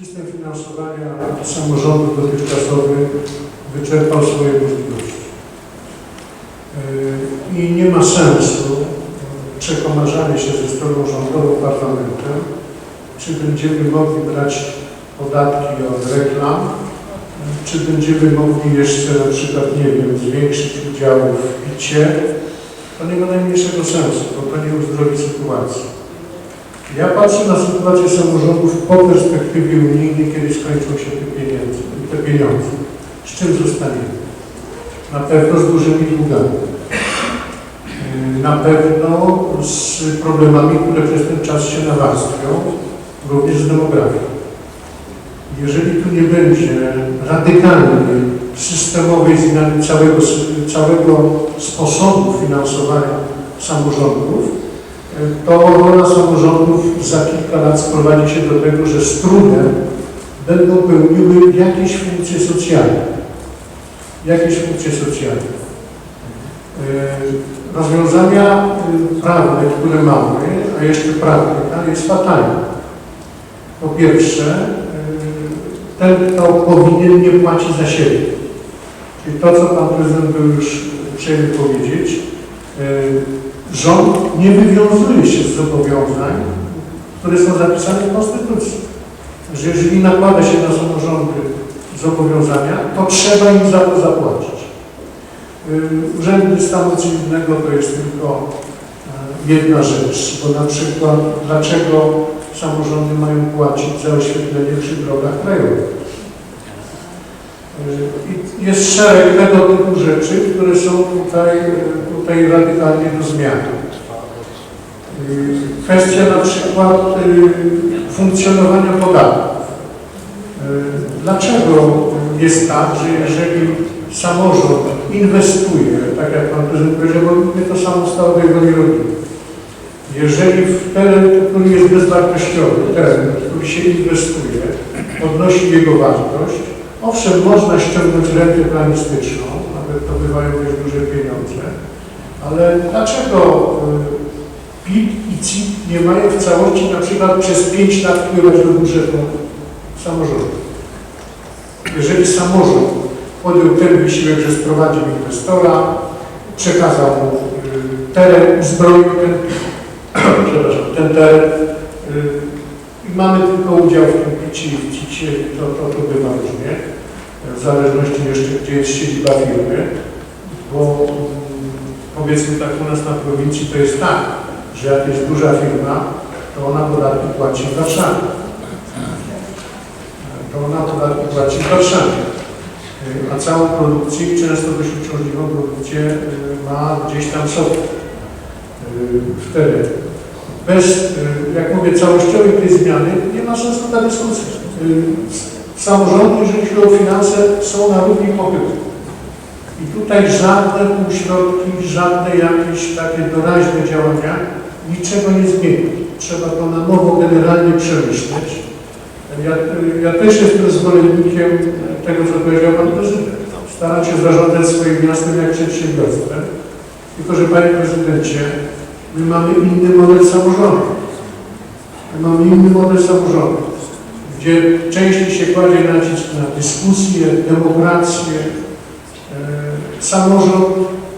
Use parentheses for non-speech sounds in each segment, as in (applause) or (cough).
System finansowania samorządu dotychczasowy wyczerpał swoje możliwości. Yy, I nie ma sensu yy, przekomarzanie się ze stroną rządową parlamentem, czy będziemy mogli brać podatki od reklam, czy będziemy mogli jeszcze na przykład, nie wiem, zwiększyć udział w picie. To nie ma najmniejszego sensu, bo to nie uzdrowi sytuacji. Ja patrzę na sytuację samorządów po perspektywie unijnej, kiedy skończą się te pieniądze. Te pieniądze. Z czym zostaniemy? Na pewno z dużymi długami. Yy, Na pewno z problemami, które przez ten czas się nawarstwią, również z demografią. Jeżeli tu nie będzie radykalnej, systemowej zmiany całego, całego sposobu finansowania samorządów, to rola samorządów za kilka lat sprowadzi się do tego, że z będą pełniły jakieś funkcje socjalne. Jakieś funkcje socjalne. Yy, Rozwiązania yy, prawne, które mamy, a jeszcze praktyka jest fatalna. Po pierwsze, yy, ten, kto powinien, nie płaci za siebie. Czyli to, co Pan Prezydent był już uprzejmy powiedzieć, rząd nie wywiązuje się z zobowiązań, które są zapisane w Konstytucji. Że jeżeli nakłada się na samorządy zobowiązania, to trzeba im za to zapłacić. Yy, Urzędy stanu cywilnego to jest tylko yy, jedna rzecz, bo na przykład dlaczego samorządy mają płacić za oświetlenie przy drogach krajowych. I jest szereg tego typu rzeczy, które są tutaj, yy, tutaj radykalnie do zmiany. Yy, Kwestia na przykład funkcjonowania podatków. Dlaczego jest tak, że jeżeli samorząd inwestuje, tak jak Pan Prezydent powiedział, bo my to samo stałe jego nie robimy. Jeżeli w teren, który jest bezwartościowy, teren, który się inwestuje, podnosi jego wartość, owszem, można ściągnąć rentę planistyczną, nawet to bywają dość duże pieniądze, ale dlaczego y, PIT i CIT nie mają w całości na przykład przez 5 lat wpływać do budżetu samorządu? Jeżeli samorząd podjął ten wysiłek, że sprowadził inwestora, przekazał mu y, teren, uzbroił ten, (coughs) ten teren y, i mamy tylko udział w tym picie i w cicie, to, to, to bywa różnie, w zależności jeszcze, gdzie jest siedziba firmy, bo mm, powiedzmy tak u nas na prowincji to jest tak, że jak jest duża firma, to ona podatki płaci w Warszawie. To ona podatki płaci w Warszawie. Y, A całą produkcję, często dość uciążliwą produkcję y, ma gdzieś tam sobie. Wtedy bez, y, jak mówię, całościowej tej zmiany nie ma sensu ta dyskusja. Y, Samorządy, chodzi o finanse, są na równi popytu. I tutaj żadne półśrodki, żadne jakieś takie doraźne działania niczego nie zmienią. Trzeba to na nowo generalnie przemyśleć. Ja, ja też jestem zwolennikiem tego, co powiedział Pan Prezydent. Staram się zarządzać swoim miastem jak przedsiębiorstwem. Tylko, że Panie Prezydencie, my mamy inny model samorządu. My mamy inny model samorządu, gdzie częściej się kładzie nacisk na dyskusję, demokrację. E, Samorząd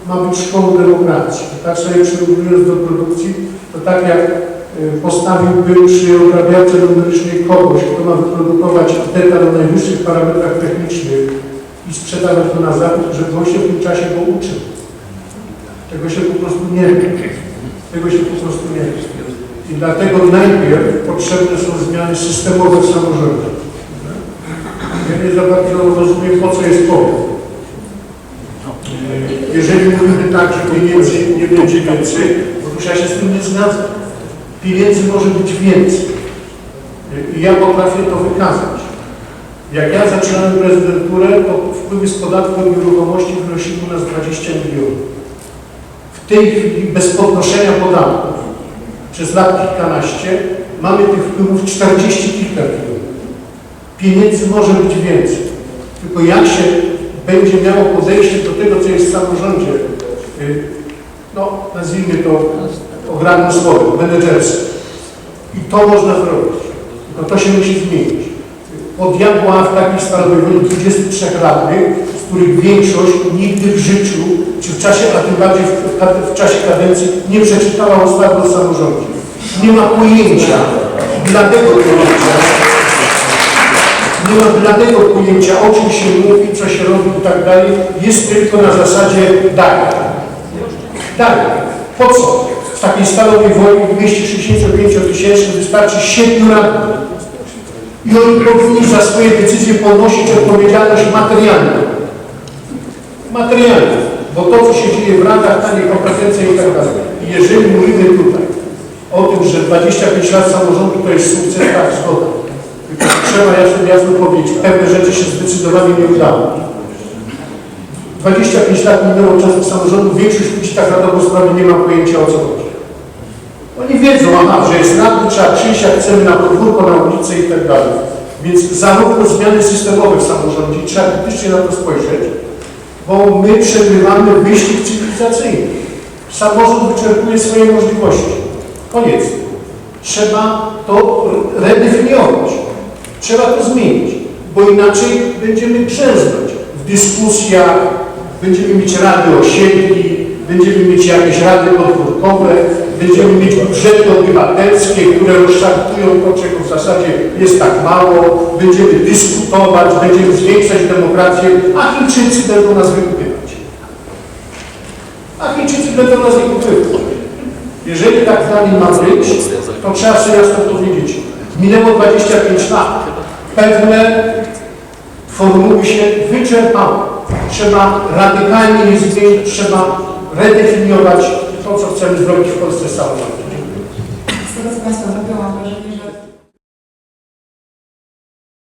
ma być szkołą demokracji. Tak sobie przyrównując do produkcji, to tak jak e, postawiłby przy obrabiarce numerycznej kogoś, kto ma wyprodukować detal o najwyższych parametrach technicznych i sprzedawać to na zakup, żeby on się w tym czasie go uczył. Tego się po prostu nie wie. Tego się po prostu nie wie. I dlatego najpierw potrzebne są zmiany systemowe w samorządzie. Ja nie za bardzo rozumiem, po co jest powód. Jeżeli mówimy tak, że pieniędzy nie będzie więcej, otóż ja się z tym nie zgadzam. Pieniędzy może być więcej. I ja potrafię to wykazać. Jak ja zaczynałem prezydenturę, to wpływy z podatku od nieruchomości wynosiły u nas 20 milionów. W tej chwili bez podnoszenia podatków przez lat kilkanaście mamy tych wpływów 40 kilka milionów. Pieniędzy może być więcej. Tylko jak się będzie miało podejście do tego, co jest w samorządzie, y, no nazwijmy to ogradnym słowem, menedżerskim. I to można zrobić. No to się musi zmienić. podjadła w takiej woli 23 radnych, z których większość nigdy w życiu, czy w czasie, a tym bardziej w, w, czasie kadencji, nie przeczytała ustawy o samorządzie. Nie ma pojęcia, dlatego pojęcia, nie ma bladego pojęcia, o czym się mówi, co się robi i tak dalej, jest tylko na zasadzie daj. Daj. Po co? W takiej stalowej woli w mieście 65 tysięcznym wystarczy 7 radnych. I oni powinni za swoje decyzje ponosić odpowiedzialność materialną. Materialną. Bo to, co się dzieje w radach, ta niekompetencja i tak dalej. I jeżeli mówimy tutaj o tym, że 25 lat samorządu to jest sukces, tak, zgoda. Trzeba jasno, jasno powiedzieć, pewne rzeczy się zdecydowanie nie udały. 25 lat minęło od czasów samorządu, większość ludzi tak na dobrą sprawę nie ma pojęcia o co chodzi. Oni wiedzą, aha, że jest radny, trzeba przyjść, jak chcemy na podwórko, na ulicę i tak dalej. Więc zarówno zmiany systemowe w samorządzie, trzeba krytycznie na to spojrzeć, bo my przegrywamy wyścig cywilizacyjny. Samorząd wyczerpuje swoje możliwości. Koniec. Trzeba to redefiniować. Trzeba to zmienić, bo inaczej będziemy grzęznąć w dyskusjach, będziemy mieć rady osiedli, będziemy mieć jakieś rady podwórkowe, będziemy mieć budżety obywatelskie, które rozszacują to, czego w zasadzie jest tak mało, będziemy dyskutować, będziemy zwiększać demokrację, a Chińczycy będą nas wykupywać. A Chińczycy będą nas wykupywać. Jeżeli tak dalej ma być, to trzeba sobie jasno powiedzieć. Minęło 25 lat. Pewne formuły się wyczerpały. Trzeba radykalnie je zmienić, trzeba redefiniować co chcemy zrobić w Polsce samorządzie.